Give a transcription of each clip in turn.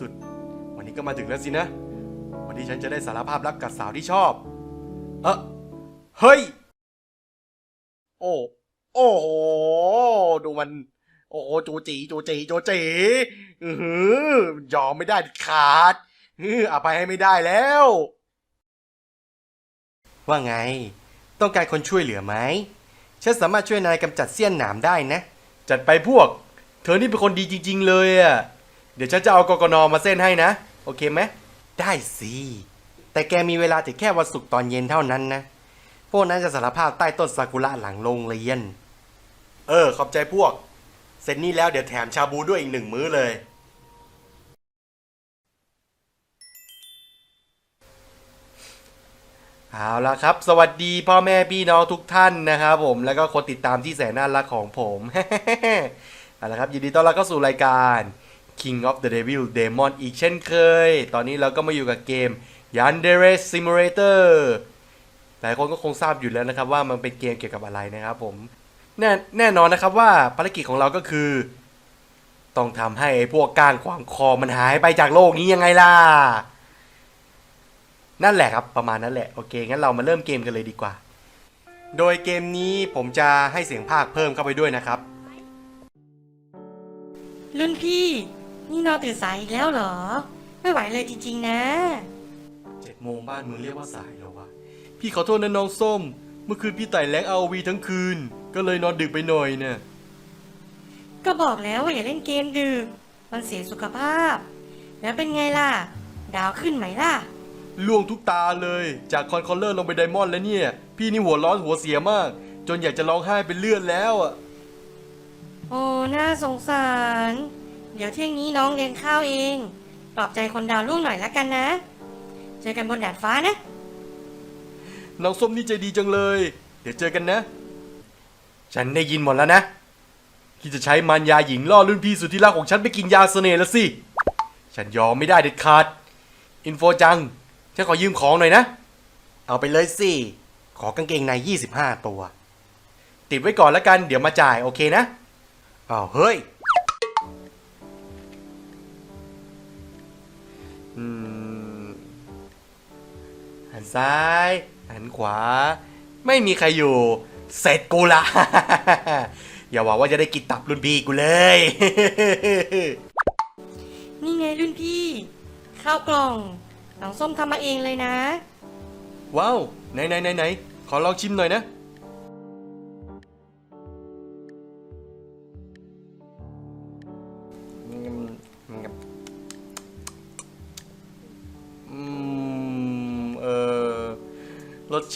สุด วันนี้ก็มาถึงแล้วสินะ วันนี้ฉันจะได้สารภาพรักกับสาวที่ชอบ เออเฮ้ย โอ้โอ้โหดูมัน โอ้โหจูจีจูจีจูจีอือหือยอมไม่ได้ขาดอืออภัยให้ไม่ได้แล้ว ว่าไง ต้องการคนช่วยเหลือไหมฉันสามารถช่วยนายกำจัดเสี้ยนหนามได้นะ จัดไปพวก เธอนี่เป็นคนดีจริง ๆ เลยอะ ดี๋ยวฉันจะเอากกนมาเส้นให้นะ โอเคไหม ได้สิ แต่แกมีเวลาถึงแค่วันศุกร์ตอนเย็นเท่านั้นนะ พวกนั้นจะสารภาพใต้ต้นซากุระหลังโรงเรียน เออ ขอบใจพวก เสร็จนี่แล้วเดี๋ยวแถมชาบูด้วยอีกหนึ่งมื้อเลย เอาละครับ สวัสดีพ่อแม่พี่น้องทุกท่านนะครับผม แล้วก็คนติดตามที่แสนน่ารักของผม เอาละครับ ยินดีต้อนรับเข้าสู่รายการ King of the Devil Demon อีกเช่นเคย ตอนนี้เราก็มาอยู่กับเกม Yandere Simulator หลายคนก็คงทราบอยู่แล้วนะครับว่ามันเป็นเกมเกี่ยวกับอะไรนะครับผม แน่แน่นอนนะครับว่าภารกิจของเราก็คือ ต้องทำให้ไอ้พวกก้างขวางคอมันหายไปจากโลกนี้ยังไงล่ะ นั่นแหละครับประมาณนั้นแหละ โอเค งั้นเรามาเริ่มเกมกันเลยดีกว่า โดยเกมนี้ผมจะให้เสียงภาคเพิ่มเข้าไปด้วยนะครับ รุ่นพี่ นี่นอนตื่นสายอีกแล้วเหรอ ไม่ไหวเลยจริงๆนะ เจ็ดโมงบ้านมึงเรียกว่าสายแล้ววะ พี่ขอโทษนะน้องส้ม เมื่อคืนพี่ไต่แรงเอาวีทั้งคืน ก็เลยนอนดึกไปหน่อยเนี่ยก็บอกแล้วว่าอย่าเล่นเกมดึก มันเสียสุขภาพ แล้วเป็นไงล่ะ ดาวขึ้นไหมล่ะ ล่วงทุกตาเลย จากคอนคอลเลอร์ลงไปไดมอนด์แล้วเนี่ย พี่นี่หัวร้อนหัวเสียมาก จนอยากจะร้องไห้เป็นเลือดแล้วอะ โอ้ น่าสงสาร เดี๋ยวเที่ยงนี้น้องเลี้ยงข้าวเองปลอบใจคนดาวรุ่งหน่อยละกันนะ เจอกันบนดาดฟ้านะ น้องส้มนี่ใจดีจังเลย เดี๋ยวเจอกันนะ ฉันได้ยินหมดแล้วนะ ที่จะใช้มารยาหญิงล่อรุ่นพี่สุดที่รักของฉันไปกินยาเสน่ห์แล้วสิ ฉันยอมไม่ได้เด็ดขาด อินโฟจัง ฉันขอยืมของหน่อยนะ เอาไปเลยสิ ขอกางเกงใน 25 ตัว ติดไว้ก่อนแล้วกัน เดี๋ยวมาจ่ายโอเคนะอ้าวเฮ้ย ซ้าย หันขวา ไม่มีใครอยู่ เสร็จกูละ อย่าหวังว่าจะได้กินตับรุ่นพี่กูเลย นี่ไงรุ่นพี่ ข้าวกล่องน้องส้มทำมาเองเลยนะ ว้าว ไหนไหนไหนไหนขอลองชิมหน่อยนะ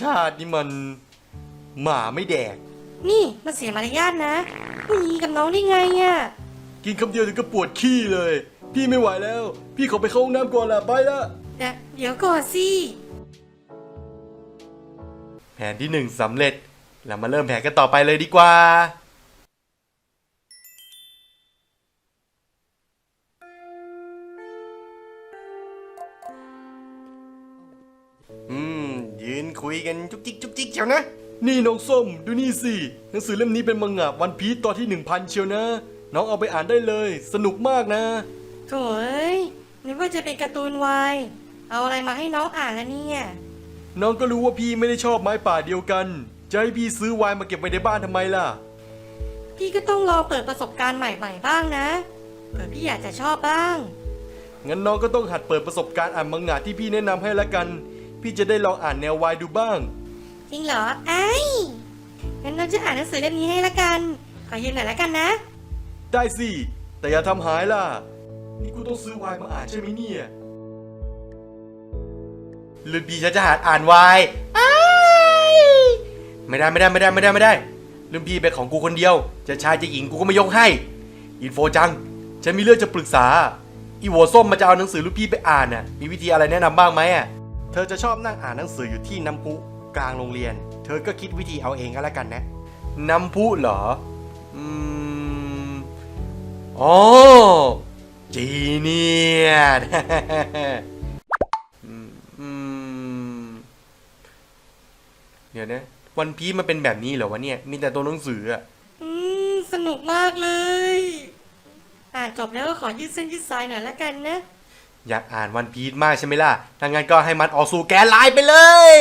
ชาตินี่มันหมาไม่แดก นี่มันเสียมารยาทนะผู้หญิงกับน้องได้ไงอะกินคำเดียวถึงก็ปวดขี้เลย พี่ไม่ไหวแล้ว พี่ขอไปเข้าห้องน้ำก่อนละไปละแต่เดี๋ยวก่อนสิแผนที่หนึ่งสำเร็จ เรามาเริ่มแผนกันต่อไปเลยดีกว่า ยืนคุยกันจุกจิกจุกจิกเชียวนะ นี่น้องส้มดูนี่สิหนังสือเล่มนี้เป็นมังงะวันพีซตอนที่หนึ่งพันเชียวนะ น้องเอาไปอ่านได้เลย สนุกมากนะ โถ่เอ้ยนึกว่าจะเป็นการ์ตูนวายเอาอะไรมาให้น้องอ่านแล้วเนี่ย น้องก็รู้ว่าพี่ไม่ได้ชอบไม้ป่าเดียวกันจะให้พี่ซื้อไวน์มาเก็บไว้ในบ้านทำไมล่ะ พี่ก็ต้องลองเปิดประสบการณ์ใหม่ๆบ้างนะเผื่อพี่อยากจะชอบบ้าง งั้นน้องก็ต้องหัดเปิดประสบการณ์อ่านมังงะที่พี่แนะนำให้ละกัน พี่จะได้ลองอ่านแนววายดูบ้าง จริงเหรอไอ้ยงั้นเราจะอ่านหนังสือเล่มนี้ให้ละกัน ขอยืมหน่อยละกันนะ ได้สิ แต่อย่าทำหายล่ะ นี่กูต้องซื้อไวน์มาอ่านใช่ไหมเนี่ยรุ่นพี่ฉันจะหัดอ่านไวน์อ้ายไม่ได้ไม่ได้ไม่ได้ไม่ได้ไม่ได้รุ่นพี่เป็นของกูคนเดียว จะชายจะหญิงกูก็ไม่ยกให้ อินโฟจัง ฉันมีเรื่องจะปรึกษา อีโวส้มมาจะเอาหนังสือรุ่นพี่ไปอ่านน่ะ มีวิธีอะไรแนะนำบ้างไหมอะ เธอจะชอบนั่งอ่านหนังสืออยู่ที่น้ำพุกลางโรงเรียน เธอก็คิดวิธีเอาเองก็แล้วกันนะ น้ำพุเหรอ อืมอ๋อจีเนียสอืมอืมเดี๋ยวนะ วันพีมันเป็นแบบนี้เหรอวะเนี่ย มีแต่ตัวหนังสืออะอืม สนุกมากเลย อ่านจบแล้วก็ขอยืดเส้นยืดสายหน่อยละกันนะ อยากอ่านวันพีชมากใช่ไหมล่ะถ้างั้นก็ให้มันออกสู่แกนไลน์ไปเลย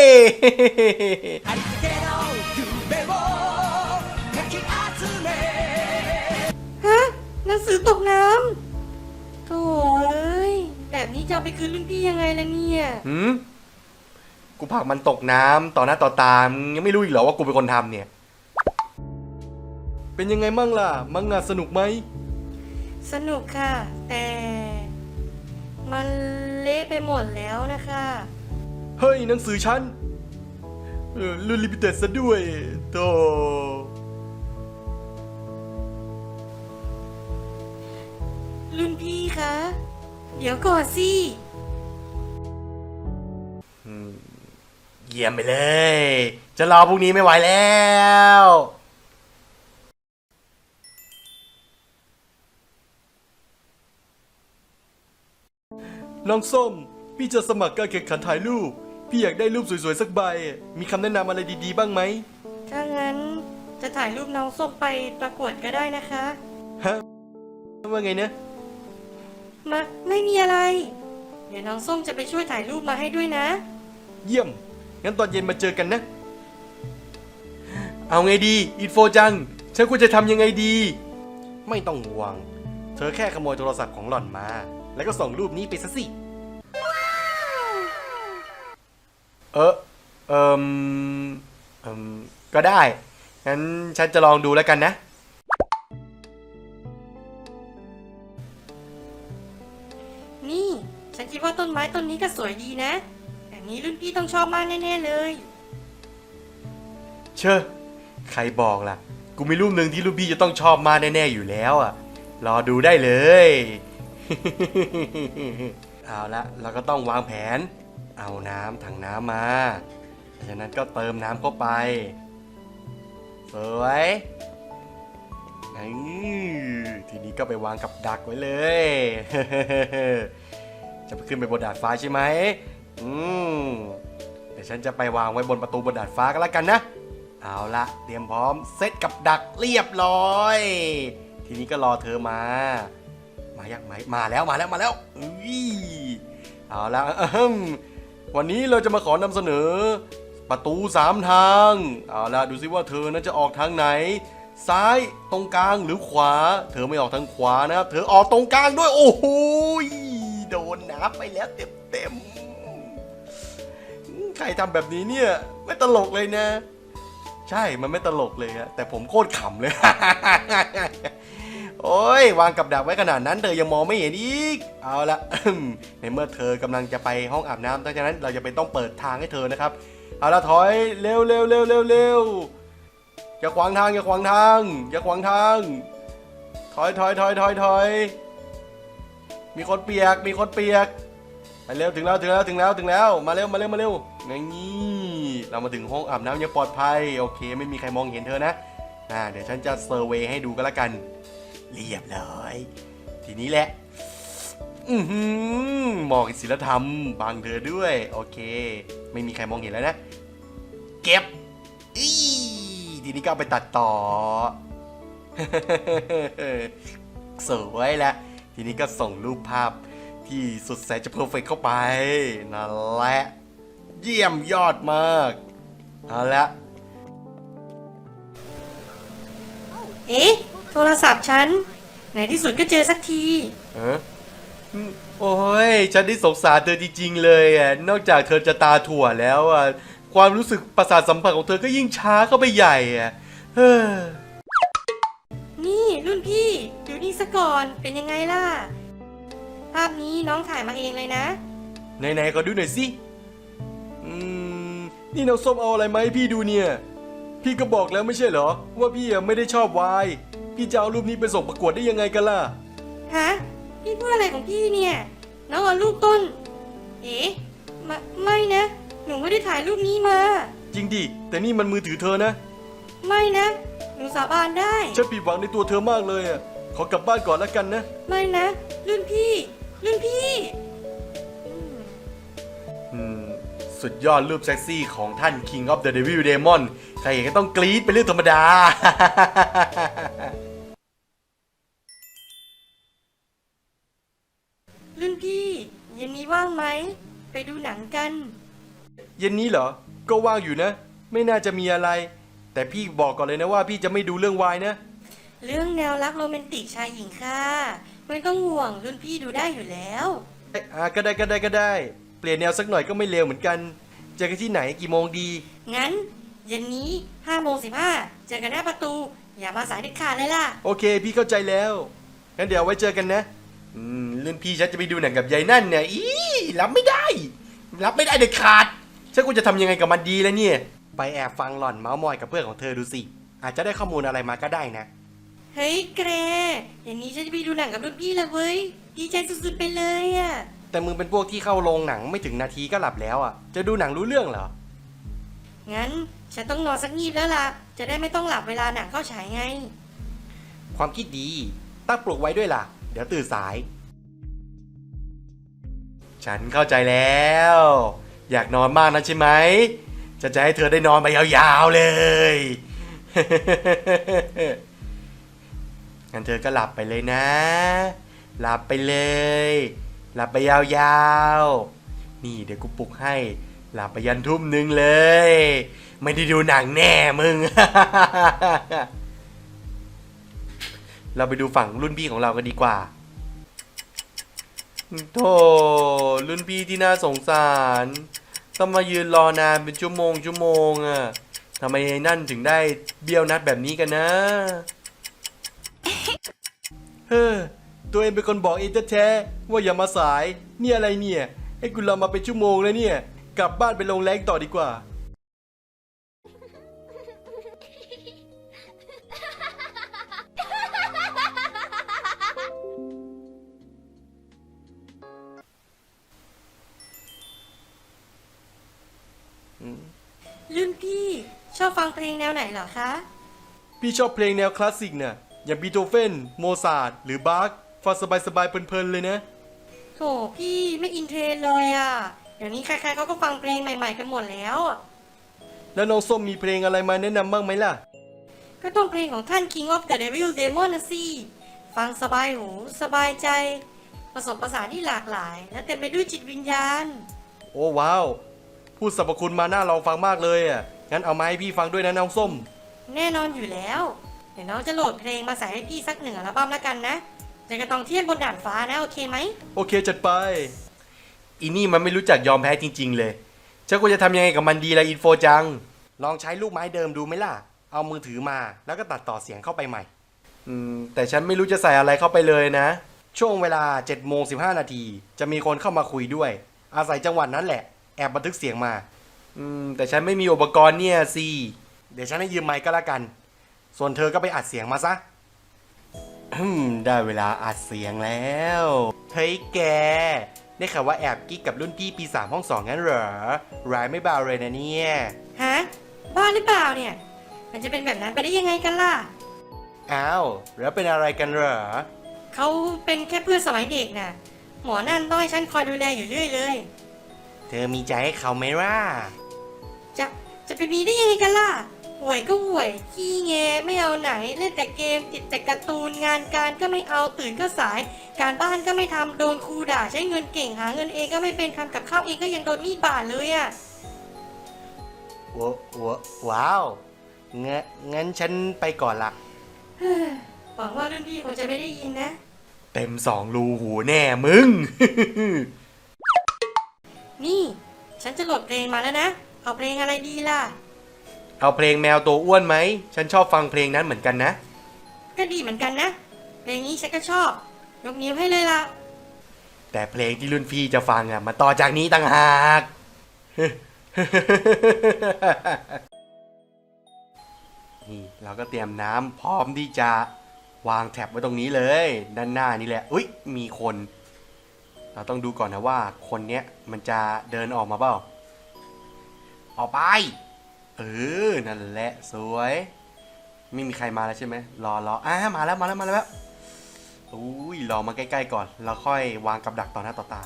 ฮะหนังสือตกน้ำโถ่เอ้ยแบบนี้จะไปคืนรุ่นพี่ยังไงล่ะเนี่ย หืมกูผักมันตกน้ำต่อหน้าต่อตามยังไม่รู้อีกเหรอว่ากูเป็นคนทำเนี่ย เป็นยังไงมั่งล่ะ มังงะสนุกไหม สนุกค่ะ แต่ มันเละไปหมดแล้วนะคะ เฮ้ยหนังสือฉันเออรุ่นลิมิเต็ดซะด้วยโตรุ่นพี่คะ เดี๋ยวก่อนสิ เยี่ยมไปเลย จะรอพรุ่งนี้ไม่ไหวแล้ว น้องส้ม พี่จะสมัครการแข่งขันถ่ายรูป พี่อยากได้รูปสวยๆสักใบ มีคำแนะนำอะไรดีๆบ้างไหม ถ้างั้นจะถ่ายรูปน้องส้มไปประกวดก็ได้นะคะ ฮะ ว่าไงเนี่ยมาไม่มีอะไร เดี๋ยวน้องส้มจะไปช่วยถ่ายรูปมาให้ด้วยนะ เยี่ยม งั้นตอนเย็นมาเจอกันนะ เอาไงดี อินโฟจัง ฉันควรจะทำยังไงดี ไม่ต้องห่วง เธอแค่ขโมยโทรศัพท์ของหล่อนมา แล้วก็ส่งรูปนี้ไปซะสิ เออเอิมเอิมก็ได้ งั้นฉันจะลองดูแล้วกันนะ นี่ ฉันคิดว่าต้นไม้ต้นนี้ก็สวยดีนะ แบบนี้รุ่นพี่ต้องชอบมากแน่ๆเลย เชอะใครบอกล่ะ กูมีรูปหนึ่งที่ลูกพี่จะต้องชอบมากแน่ๆอยู่แล้วอะ รอดูได้เลย เอาละเราก็ต้องวางแผน เอาน้ำถังน้ำมาฉะนั้นก็เติมน้ำเข้าไป สวยนี่ทีนี้ก็ไปวางกับดักไว้เลย จะไปขึ้นไปบนดาดฟ้าใช่ไหมอืมเดี๋ยวฉันจะไปวางไว้บนประตูบนดาดฟ้ากันแล้วกันนะ เอาละเตรียมพร้อมเซตกับดักเรียบร้อย ทีนี้ก็รอเธอมา มายังไหมมาแล้วมาแล้วมาแล้วอุ้ยเอาละวันนี้เราจะมาขอนำเสนอ ประตูสามทางเอาละดูซิว่าเธอนั้นจะออกทางไหน ซ้ายตรงกลางหรือขวา เธอไม่ออกทางขวานะครับ เธอออกตรงกลางด้วยโอ้โหโดนน้ำไปแล้วเต็มเต็มๆใครทำแบบนี้เนี่ย ไม่ตลกเลยนะ ใช่มันไม่ตลกเลยฮะแต่ผมโคตรขำเลย โอ้ยวางกับดักไว้ขนาดนั้นเธอยังมองไม่เห็นอีก เอาละ ในเมื่อเธอกำลังจะไปห้องอาบน้ำดังนั้นเราจะไปต้องเปิดทางให้เธอนะครับ เอาละถอยเร็วเร็วเร็วเร็วเร็วอย่าขวางทางอย่าขวางทางอย่าขวางทาง ถอยถอยถอยถอยถอยมีคนเปียกมีคนเปียกไปเร็วถึงแล้วถึงแล้วถึงแล้วถึงแล้วมาเร็วมาเร็วมาเร็วอย่างนี้เรามาถึงห้องอาบน้ำย่างปลอดภัยโอเค ไม่มีใครมองเห็นเธอนะอ่าเดี๋ยวฉันจะเซอร์เวย์ให้ดูก็แล้วกัน เรียบร้อย ทีนี้แหละ อือหือมอกศิลธรรมบังเธอด้วย โอเค ไม่มีใครมองเห็นแล้วนะ เก็บอีทีนี้ก็เอาไปตัดต่อ สวยแล้วทีนี้ก็ส่งรูปภาพที่สุดแสนจะเพอร์เฟกเข้าไป นั่นแหละ เยี่ยมยอดมาก เอาละเอ๊ะ โทรศัพท์ฉัน ไหนที่สุดก็เจอสักที เอออืมโอ้ย ฉันที่สงสารเธอจริงๆเลยอะ นอกจากเธอจะตาถั่วแล้วอะ ความรู้สึกประสาทสัมผัสของเธอก็ยิ่งช้าเข้าไปใหญ่อะ เฮ้อ นี่รุ่นพี่ดูนี่ซะก่อนเป็นยังไงล่ะ ภาพนี้น้องถ่ายมาเองเลยนะ ไหนๆก็ดูหน่อยสิ อืม นี่น้องส้มเอาอะไรมาให้พี่ดูเนี่ย พี่ก็บอกแล้วไม่ใช่เหรอ ว่าพี่อะไม่ได้ชอบวาย พี่จะเอารูปนี้ไปส่งประกวดได้ยังไงกันล่ะ ฮะพี่พูดอะไรของพี่เนี่ยน้องเอารูปต้น เอ๊ะมาไม่นะ หนูไม่ได้ถ่ายรูปนี้มา จริงดิ แต่นี่มันมือถือเธอนะ ไม่นะ หนูสาบานได้ ฉันผิดหวังในตัวเธอมากเลยอะ ขอกลับบ้านก่อนแล้วกันนะ ไม่นะรุ่นพี่รุ่นพี่อืม สุดยอดรูปเซ็กซี่ของท่าน King of the Devil Demon ใครเห็นก็ต้องกรี๊ดเป็นเรื่องธรรมดารรุ่นพี่เย็นนี้ว่างไหม ไปดูหนังกัน เย็นนี้เหรอ ก็ว่างอยู่นะ ไม่น่าจะมีอะไร แต่พี่บอกก่อนเลยนะว่าพี่จะไม่ดูเรื่องวายนะ เรื่องแนวรักโรแมนติกชายหญิงค่ะไม่ต้องห่วงรุ่นพี่ดูได้อยู่แล้ว เอ้ยอะก็ได้ก็ได้ก็ได้ เปลี่ยนแนวสักหน่อยก็ไม่เลวเหมือนกัน เจอกันที่ไหนกี่โมงดี งั้น เย็นนี้5โมง15 เจอกันหน้าประตู อย่ามาสายเด็ดขาดเลยล่ะ โอเค พี่เข้าใจแล้ว งั้นเดี๋ยวไว้เจอกันนะ อืมรุ่นพี่ฉันจะไปดูหนังกับยายนั่นเนี่ยอีรับไม่ได้ รับไม่ได้เด็ดขาดฉันกูจะทำยังไงกับมันดีแล้วเนี่ย ไปแอบฟังหล่อนเมาส์มอยกับเพื่อนของเธอดูสิ อาจจะได้ข้อมูลอะไรมาก็ได้นะ เฮ้ยแกรเย็นนี้ฉันจะไปดูหนังกับรุ่นพี่แล้วเว้ย ดีใจสุดๆไปเลยอะแต่มึงเป็นพวกที่เข้าโรงหนังไม่ถึงนาทีก็หลับแล้วอะ จะดูหนังรู้เรื่องเหรอ งั้นฉันต้องนอนสักงีบแล้วล่ะ จะได้ไม่ต้องหลับเวลาหนังเข้าฉายไง ความคิดดี ตั้งปลุกไว้ด้วยล่ะ เดี๋ยวตื่นสาย ฉันเข้าใจแล้ว อยากนอนมากนะใช่ไหม จะจะให้เธอได้นอนไปยาวๆเลย งั้นเธอก็หลับไปเลยนะ หลับไปเลย หลับไปยาวๆ นี่เดี๋ยวกูปลุกให้ หลับไปยันทุ่มหนึ่งเลย ไม่ได้ดูหนังแน่มึง เราไปดูฝั่งรุ่นพี่ของเรากันดีกว่าโธ่รุ่นพี่ที่น่าสงสารต้องมายืนรอนานเป็นชั่วโมงชั่วโมงอะ่ะทำไมไอ้นั่นถึงได้เบี้ยวนัดแบบนี้กันนะ เฮ้อตัวเองเป็นคนบอกเองแท้ๆว่าอย่ามาสาย นี่อะไรเนี่ย ให้กูรอมาเป็นชั่วโมงแล้วเนี่ย กลับบ้านไปลงแรงต่อดีกว่า รุ่นพี่ชอบฟังเพลงแนวไหนเหรอคะ พี่ชอบเพลงแนวคลาสสิกเนี่ยอย่างบีโธเฟน โมซาร์ทหรือบาร์กฟังสบายๆเพลินๆเลยนะ โถพี่ไม่อินเทรนด์เลยอะ เดี๋ยวนี้ใครๆเขาก็ฟังเพลงใหม่ๆกันหมดแล้วอะแล้วน้องส้มมีเพลงอะไรมาแนะนำบ้างไหมล่ะ ก็ต้องเพลงของท่าน King of the Devil Demon นะสิ ฟังสบายหู สบายใจ ผสมผสานที่หลากหลาย และเต็มไปด้วยจิตวิญญาณ โอ้ว้าวพูดสรรพคุณมาหน้าเราฟังมากเลยอะงั้นเอามาให้พี่ฟังด้วยนะน้องส้ม แน่นอนอยู่แล้ว เดี๋ยวน้องจะโหลดเพลงมาใส่ให้พี่สักหนึ่งอัลบั้มแล้วกันนะเจอกันตองเที่ยงบนด่านฟ้านะ โอเคไหม โอเคจัดไป อีนี่มันไม่รู้จักยอมแพ้จริง ๆ เลยฉันควรจะทำยังไงกับมันดีละอินโฟจัง ลองใช้ลูกไม้เดิมดูไหมล่ะ เอามือถือมาแล้วก็ตัดต่อเสียงเข้าไปใหม่ อืม แต่ฉันไม่รู้จะใส่อะไรเข้าไปเลยนะ ช่วงเวลา7โมง15 นาที จะมีคนเข้ามาคุยด้วย อาศัยจังหวะนั้นแหละ แอบบันทึกเสียงมา อืม แต่ฉันไม่มีอุปกรณ์เนี่ยสิ เดี๋ยวฉันให้ยืมไมค์ก็แล้วกัน ส่วนเธอก็ไปอัดเสียงมาซะอืมได้เวลาอัดเสียงแล้ว เฮ้ยแก ได้ข่าวว่าแอบกิ๊กกับรุ่นพี่ปีสามห้องสองงั้นเหรอ ร้ายไม่เบาเลยนะเนี่ย ฮะบ้าหรือเปล่าเนี่ย มันจะเป็นแบบนั้นไปได้ยังไงกันล่ะ อ้าว แล้วเป็นอะไรกันเหรอ เขาเป็นแค่เพื่อนสมัยเด็กน่ะ หมอนั่นต้องให้ฉันคอยดูแลอยู่เรื่อยเลย เธอมีใจให้เขาไหมล่ะ จะจะไปมีได้ยังไงกันล่ะห่วยก็ห่วยขี้แงไม่เอาไหนเล่นแต่เกมติดแต่การ์ตูนงานการก็ไม่เอาตื่นก็สาย การบ้านก็ไม่ทำโดนครูด่าใช้เงินเก่งหาเงินเองก็ไม่เป็นทำกับข้าวเองก็ยังโดนมีดบาดเลยอะว้าวว้าวงนงั้นฉันไปก่อนละเฮ้อหวังว่ารุ่นพี่คงจะไม่ได้ยินนะ เต็มสองรูหูแน่มึง นี่ ฉันจะโหลดเพลงมาแล้วนะ เอาเพลงอะไรดีล่ะ เอาเพลงแมวตัวอ้วนไหม ฉันชอบฟังเพลงนั้นเหมือนกันนะ ก็ดีเหมือนกันนะ เพลงนี้ฉันก็ชอบ ยกนิ้วให้เลยล่ะ แต่เพลงที่รุ่นพี่จะฟังอะมาต่อจากนี้ต่างหาก นี่เราก็เตรียมน้ำพร้อมที่จะวางแท็บไว้ตรงนี้เลย ด้านหน้านี่แหละ อุ๊ย มีคน เราต้องดูก่อนนะว่า คนเนี้ยมันจะเดินออกมาเปล่า ออกไป เออ นั่นแหละ สวย ไม่มีใครมาแล้วใช่ไหมรอรออ่ามาแล้ว มาแล้ว มาแล้ว อุ้ยรอมาใกล้ๆก่อน แล้วค่อยวางกับดักต่อหน้าต่อตา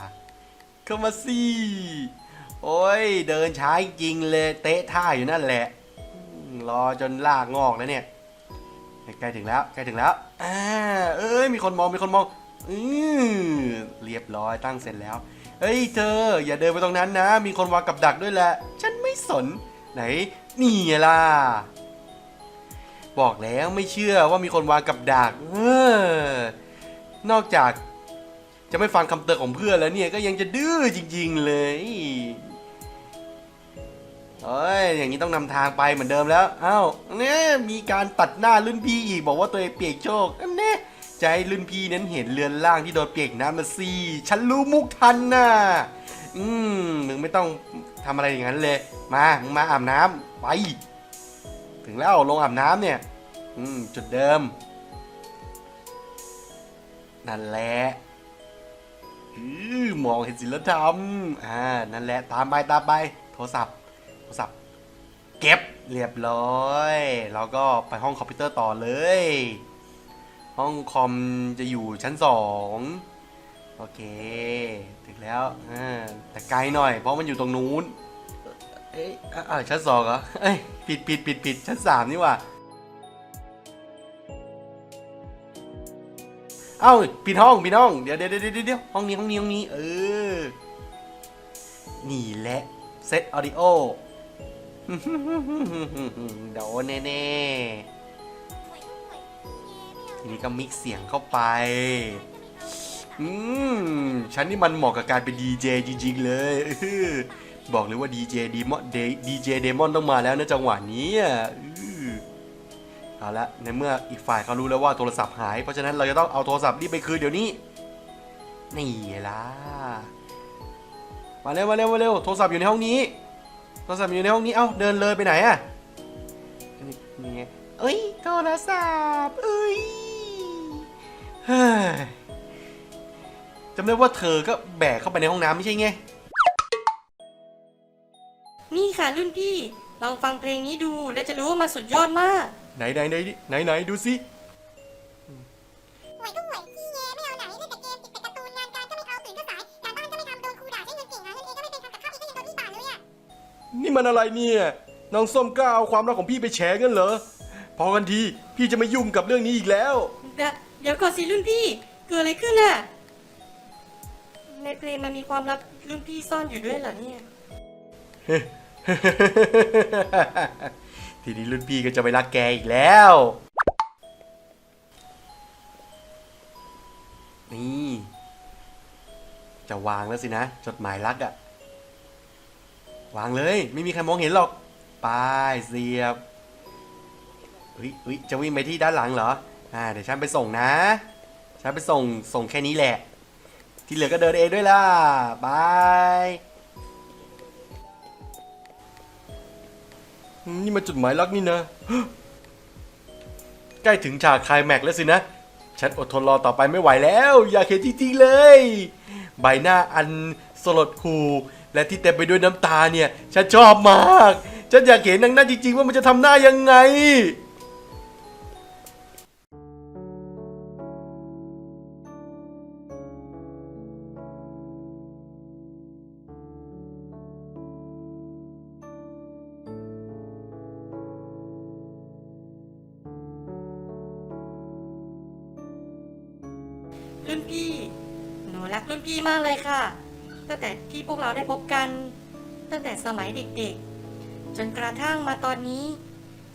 เข้ามาสิโอ้ย เดินช้าจริงเลยเตะท่าอยู่นั่นแหละ รอจนลากงอกแล้วเนี่ยใกล้ถึงแล้วใกล้ถึงแล้วอ่าเอ้ยมีคนมองมีคนมองอือเรียบร้อยตั้งเสร็จแล้วเฮ้ยเธอ อย่าเดินไปตรงนั้นนะ มีคนวางกับดักด้วยแหละ ฉันไม่สน ไหนนี่ล่ะบอกแล้วไม่เชื่อว่ามีคนวางกับดัก เออ นอกจากจะไม่ฟังคำเตือนของเพื่อนแล้วเนี่ยก็ยังจะดื้อจริง ๆ เลยเอ้ยอย่างนี้ต้องนำทางไปเหมือนเดิมแล้ว เอ้าเนี่ยมีการตัดหน้ารุ่นพี่อีกบอกว่าตัวเองเปียกโชคอันเนี้ใจะให้รุ่นพี่นั้นเห็นเรือนล่างที่โดนเปียกน้ำมาสิฉันรู้มุกทันน่ะ อืมมึงไม่ต้องทำอะไรอย่างนั้นเลย มามึงมาอาบน้ำไป ถึงแล้วลงอาบน้ำเนี่ย อืมจุดเดิม นั่นแหละอมองเห็นศิลธรรม อ่า นั่นแหละ ตามไปตามไป โทรศัพท์ โทรศัพท์ เก็บเรียบร้อย แล้วก็ไปห้องคอมพิวเตอร์ต่อเลย ห้องคอมจะอยู่ชั้นสอง โอเค ถึงแล้ว อ่า แต่ไกลหน่อย เพราะมันอยู่ตรงนู้น เอ้ยอ่าชั้นสองเหรอ เอ้ย ผิดผิดผิดผิดชั้นสามนี่ว่า เอ้าปิดห้องปิดห้องเดี๋ยวเดี๋ยวเดี๋ยวเดี๋ยวห้องนี้ห้องนี้ห้องนี้ เออ นี่แหละเซตออดิโอโดนแน่ๆทีนี้ก็มิกซ์เสียงเข้าไป อืมฉันนี่มันเหมาะกับการเป็นดีเจจริงๆเลยบอกเลยว่าดีเจดีมอนดีเจเดมอนต้องมาแล้วนะจังหวะนี้อะอื้อ เอาละในเมื่ออีกฝ่ายเขารู้แล้วว่าโทรศัพท์หาย เพราะฉะนั้นเราจะต้องเอาโทรศัพท์รีบไปคืนเดี๋ยวนี้ นี่ล่ะ มาเร็วมาเร็วมาเร็วโทรศัพท์อยู่ในห้องนี้ โทรศัพท์อยู่ในห้องนี้ เอ้าเดินเลยไปไหนอะนี่นี่ไงเอ้ยโทรศัพท์เอ้ยเฮ้ยจำได้ว่าเธอก็แบกเข้าไปในห้องน้ำไม่ใช่ไง นี่ค่ะรุ่นพี่ ลองฟังเพลงนี้ดูแล้วจะรู้ว่ามันสุดยอดมาก ไหนไหนไหนไหนไหนดูสิห่วยก็หวยขี้แงไม่เอาไหนเล่นแต่เกมติดแต่การ์ตูนงานการก็ไม่เอาตื่นก็สายการบ้านก็ไม่ทำโดนครูด่าใช้เงินเก่งหาเงินเองก็ไม่เป็นทำกับข้าวเองก็ยังโดนพี่ด่าเลยอะนี่มันอะไรเนี่ยน้องส้มกล้าเอาความรักของพี่ไปแฉกันเหรอพอกันทีพี่จะไม่ยุ่งกับเรื่องนี้อีกแล้ว เดี๋ยวเดี๋ยวก่อนสิรุ่นพี่เกิดอะไรขึ้นน่ะในเพลงมันมีความลับรุ่นพี่ซ่อนอยู่ด้วยเหรอเนี่ย ทีนี้รุ่นพี่ก็จะไปรักแกอีกแล้ว นี่ จะวางแล้วสินะ จดหมายรักอะวางเลย ไม่มีใครมองเห็นหรอกไปเสียบเฮ้ยเฮ้ยจะวิ่งไปที่ด้านหลังเหรอ อ่า เดี๋ยวฉันไปส่งนะ ฉันไปส่ง ส่งแค่นี้แหละ ที่เหลือก็เดินเองด้วยล่ะบาย นี่มาจุดหมายรักนี่นะ ใกล้ถึงฉากคลายแม็กแล้วสินะ ฉันอดทนรอต่อไปไม่ไหวแล้ว อยากเห็นจริงๆเลย ใบหน้าอันสลดหูและที่เต็มไปด้วยน้ำตาเนี่ย ฉันชอบมาก ฉันอยากเห็นนางหน้าจริงๆ ว่ามันจะทำหน้ายังไง มากเลยค่ะ ตั้งแต่ที่พวกเราได้พบกัน ตั้งแต่สมัยเด็กๆ จนกระทั่งมาตอนนี้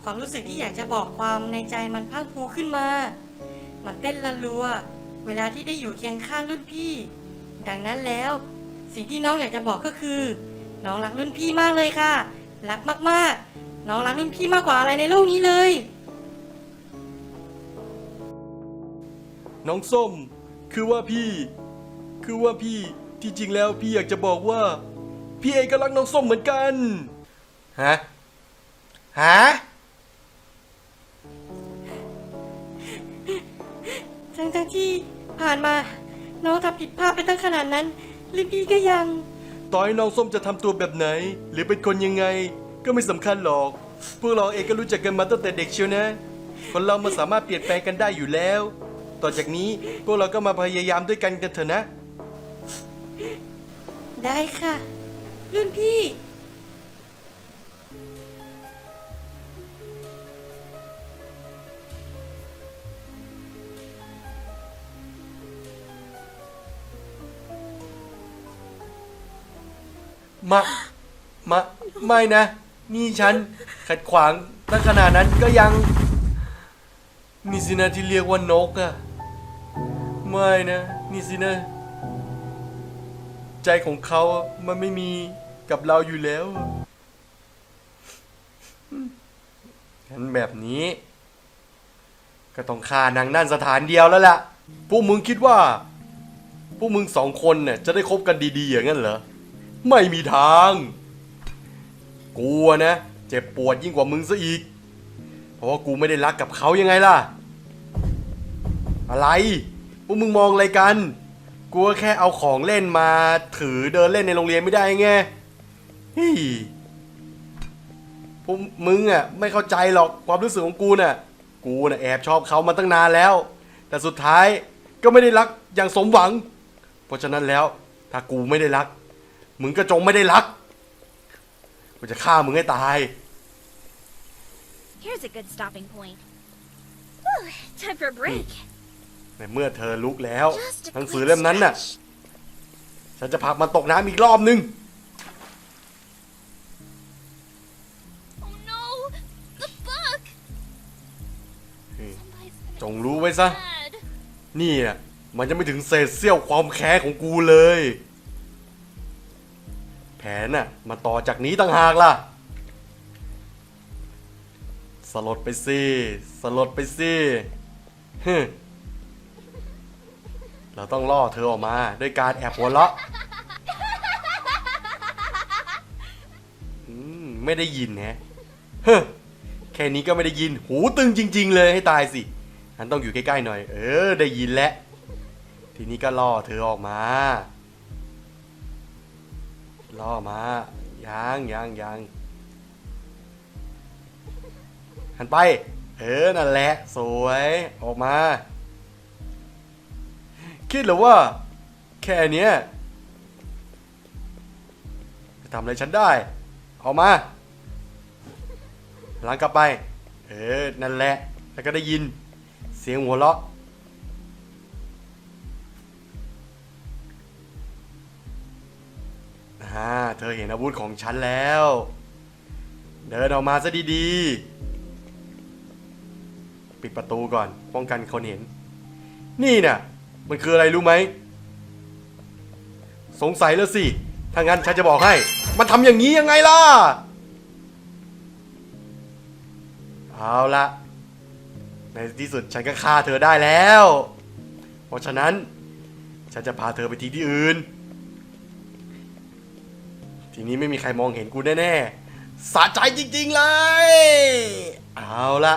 ความรู้สึกที่อยากจะบอกความในใจมันพังพูขึ้นมา มันเต้นละรัว เวลาที่ได้อยู่เคียงข้างรุ่นพี่ ดังนั้นแล้ว สิ่งที่น้องอยากจะบอกก็คือ น้องรักรุ่นพี่มากเลยค่ะ รักมากๆ น้องรักรุ่นพี่มากกว่าอะไรในโลกนี้เลย น้องส้ม คือว่าพี่ คือว่าพี่ที่จริงแล้วพี่อยากจะบอกว่า พี่เองก็รักน้องส้มเหมือนกันฮะฮะทั้งทั้งๆที่ผ่านมาน้องทำผิดพลาดไปตั้งขนาดนั้นรุ่นพี่ก็ยังต่อให้น้องส้มจะทำตัวแบบไหน หรือเป็นคนยังไงก็ไม่สำคัญหรอก พวกเราเองก็รู้จักกันมาตั้งแต่เด็กเชียวนะ คนเรามันสามารถเปลี่ยนแปลงกันได้อยู่แล้ว ต่อจากนี้พวกเราก็มาพยายามด้วยกันกันเถอะนะ ได้ค่ะ รุ่นพี่ มา มา ไม่นะ นี่ฉัน ขัดขวางตั้งขนาดนั้นก็ยัง นี่สินะที่เรียกว่านกอะไม่นะ นี่สินะ ใจของเขามันไม่มีกับเราอยู่แล้วงั้นแบบนี้ ก็ต้องฆ่านางนั่นสถานเดียวแล้วล่ะ พวกมึงคิดว่า พวกมึงสองคนเนี่ยจะได้คบกันดีๆอย่างนั้นเหรอ ไม่มีทาง กลัวนะ เจ็บปวดยิ่งกว่ามึงซะอีก เพราะว่ากูไม่ได้รักกับเขายังไงล่ะ อะไร พวกมึงมองอะไรกัน กูก็แค่เอาของเล่นมาถือเดินเล่นในโรงเรียนไม่ได้ไงฮ้ยพวกมึงอะไม่เข้าใจหรอกความรู้สึกของกูน่ะ กูน่ะแอบชอบเขามาตั้งนานแล้ว แต่สุดท้ายก็ไม่ได้รักอย่างสมหวัง เพราะฉะนั้นแล้ว ถ้ากูไม่ได้รัก มึงก็จงไม่ได้รัก กูจะฆ่ามึงให้ตาย Here's a good stopping point. Whew, time for a break. ในเมื่อเธอลุกแล้ว Just a หนังสือ quick เล่มนั้นน่ะ stretch. ฉันจะผลักมันตกน้ำอีกรอบนึง Oh no! The book! เฮ้ย Somebody's gonna จง be รู้ไว้ซะ mad. นี่อะมันจะไม่ถึงเศษเสี้ยวความแค้นของกูเลย แผนน่ะมาต่อจากนี้ต่างหากล่ะ สลดไปสิ สลดไปสิฮึม เราต้องล่อเธอออกมาด้วยการแอบหัวเราะอืมไม่ได้ยินแฮะเฮ้อแค่นี้ก็ไม่ได้ยิน หูตึงจริง ๆ เลยให้ตายสิฉันต้องอยู่ใกล้ๆหน่อย เออ ได้ยินแล้ว ทีนี้ก็ล่อเธอออกมา ล่อมายังยังยังหันไป เออ นั่นแหละ สวย ออกมา คิดเหรือว่า แค่เนี้ยจะทำอะไรฉันได้ออกมาหลังกลับไป เออ นั่นแหละ แล้วก็ได้ยิน เสียงหัวเราะ อ่า เธอเห็นอาวุธของฉันแล้ว เดินออกมาซะดีๆ ปิดประตูก่อน ป้องกันคนเห็น นี่น่ะ มันคืออะไรรู้ไหม สงสัยแล้วสิ ถ้างั้นฉันจะบอกให้ มันทำอย่างนี้ยังไงล่ะ เอาละในที่สุดฉันก็ฆ่าเธอได้แล้ว เพราะฉะนั้น ฉันจะพาเธอไปทิ้งที่อื่น ทีนี้ไม่มีใครมองเห็นกูแน่ๆสะใจจริงๆเลย เอาละ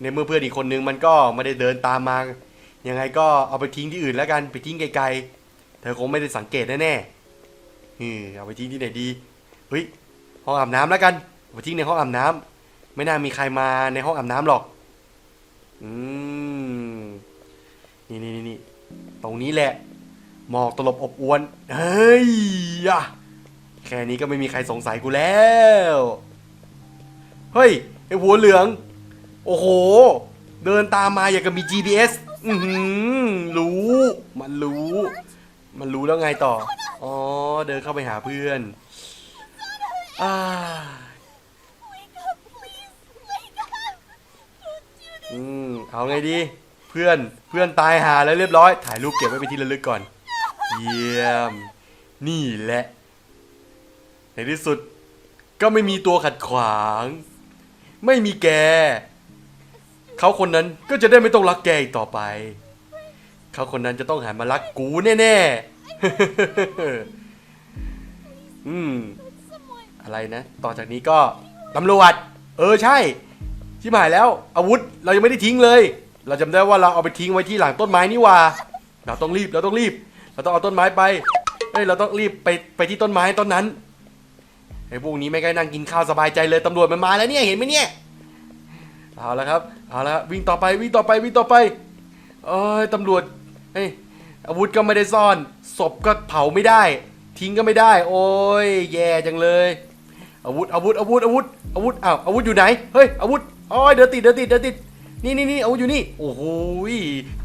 ในเมื่อเพื่อนอีกคนนึงมันก็ไม่ได้เดินตามมา ยังไงก็เอาไปทิ้งที่อื่นแล้วกันไปทิ้งไกลๆ เธอคงไม่ได้สังเกตแน่ๆอืมเอาไปทิ้งที่ไหนดี เฮ้ยห้องอาบน้ำแล้วกันเอาไปทิ้งในห้องอาบน้ำไม่น่ามีใครมาในห้องอาบน้ำหรอก อืมนี่นี่นี่นี่ตรงนี้แหละ หมอกตลบอบอวน เฮ้ยอะแค่นี้ก็ไม่มีใครสงสัยกูแล้ว เฮ้ยไอหัวเหลือง โอ้โห เดินตามมาอย่างกับมี GPS อือหือรู้ มันรู้ มันรู้แล้วไงต่อ อ๋อ เดินเข้าไปหาเพื่อนอ่าอืมเอาไงดี เพื่อน เพื่อนตายหาแล้วเรียบร้อย ถ่ายรูปเก็บไว้เป็นที่ระลึกก่อน เยี่ยม นี่แหละ ในที่สุด ก็ไม่มีตัวขัดขวาง ไม่มีแก เขาคนนั้นก็จะได้ไม่ต้องรักแกอีกต่อไป เขาคนนั้นจะต้องหันมารักกูแน่ๆ อืม อะไรนะ ต่อจากนี้ก็ตำรวจ เออใช่ที่หมายแล้ว อาวุธเรายังไม่ได้ทิ้งเลย เราจำได้ว่าเราเอาไปทิ้งไว้ที่หลังต้นไม้นี่ว่า เราต้องรีบ เราต้องรีบ เราต้องเอาต้นไม้ไปเฮ้ยเราต้องรีบไปไปที่ต้นไม้ต้นนั้นไอ้พวกนี้ไม่ใกล้นั่งกินข้าวสบายใจเลยตำรวจมันมาแล้วเนี่ยเห็นไหมเนี่ย เอาละครับเอาละวิ่งต่อไปวิ่งต่อไปวิ่งต่อไปเอ้ยตำรวจเฮ้ยอาวุธก็ไม่ได้ซ่อน ศพก็เผาไม่ได้ ทิ้งก็ไม่ได้ โอ้ยแย่จังเลยอาวุธอาวุธอาวุธอาวุธอาวุธอ้าวอาวุธอยู่ไหนเฮ้ยอาวุธโอ้ยเดี๋ยวติดเดี๋ยวติดเดี๋ยวติดนี่นี่นี่อาวุธอยู่นี่โอ้โห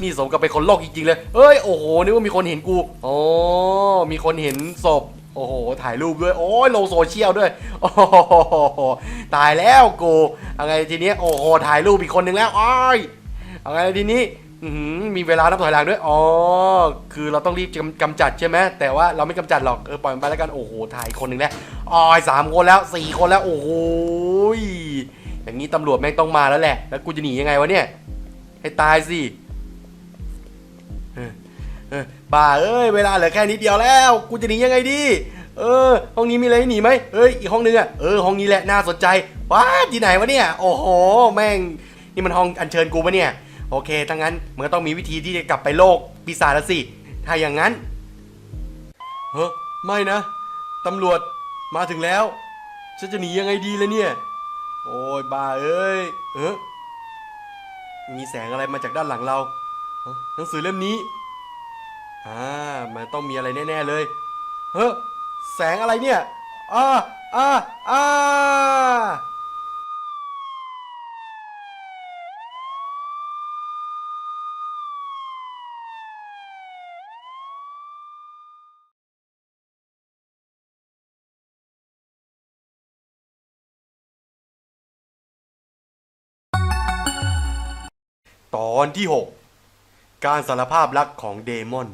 นี่สมกับเป็นคนโลกจริงๆเลยเฮ้ยโอ้โหนึกว่ามีคนเห็นกูอ๋อมีคนเห็นศพ โอ้โห ถ่ายรูปด้วย โอ้ยลงโซเชียลด้วย โอ้โห ตายแล้วกูเอาไงทีนี้ โอ้โห ถ่ายรูปอีกคนหนึ่งแล้วอ้อยเอาไงทีนี้มีเวลานับถอยหลังด้วย อ๋อ คือเราต้องรีบกำกำจัดใช่ไหม แต่ว่าเราไม่กำจัดหรอก เออปล่อยมันไปแล้วกัน โอ้โห ถ่ายคนหนึ่งแล้วอ้อยสามคนแล้วสี่คนแล้ว โอ้โหยอย่างนี้ตำรวจแม่งต้องมาแล้วแหละ แล้วกูจะหนียังไงวะเนี่ย ให้ตายสิ บ้าเอ้ยเวลาเหลือแค่นิดเดียวแล้ว กูจะหนียังไงดี เออ ห้องนี้มีอะไรให้หนีไหมเอ้ยอีกห้องนึงอะเออห้องนี้แหละน่าสนใจว้าที่ไหนวะเนี่ย โอ้โห แม่ง นี่มันห้องอัญเชิญกูปะเนี่ย โอเคถ้างั้นมันก็ต้องมีวิธีที่จะกลับไปโลกปีศาจล้วสิถ้าอย่างนั้นเฮ้ไม่นะตำรวจมาถึงแล้วฉันจะหนียังไงดีเลยเนี่ย โอ้ยบ้าเอ้ยเออมีแสงอะไรมาจากด้านหลังเราหนังสือเล่มนี้ อ่ามันต้องมีอะไรแน่ ๆเลย เฮ้อแสงอะไรเนี่ยอ่าอ่าอ่าตอนที่ 6 การสารภาพรักของเดมอน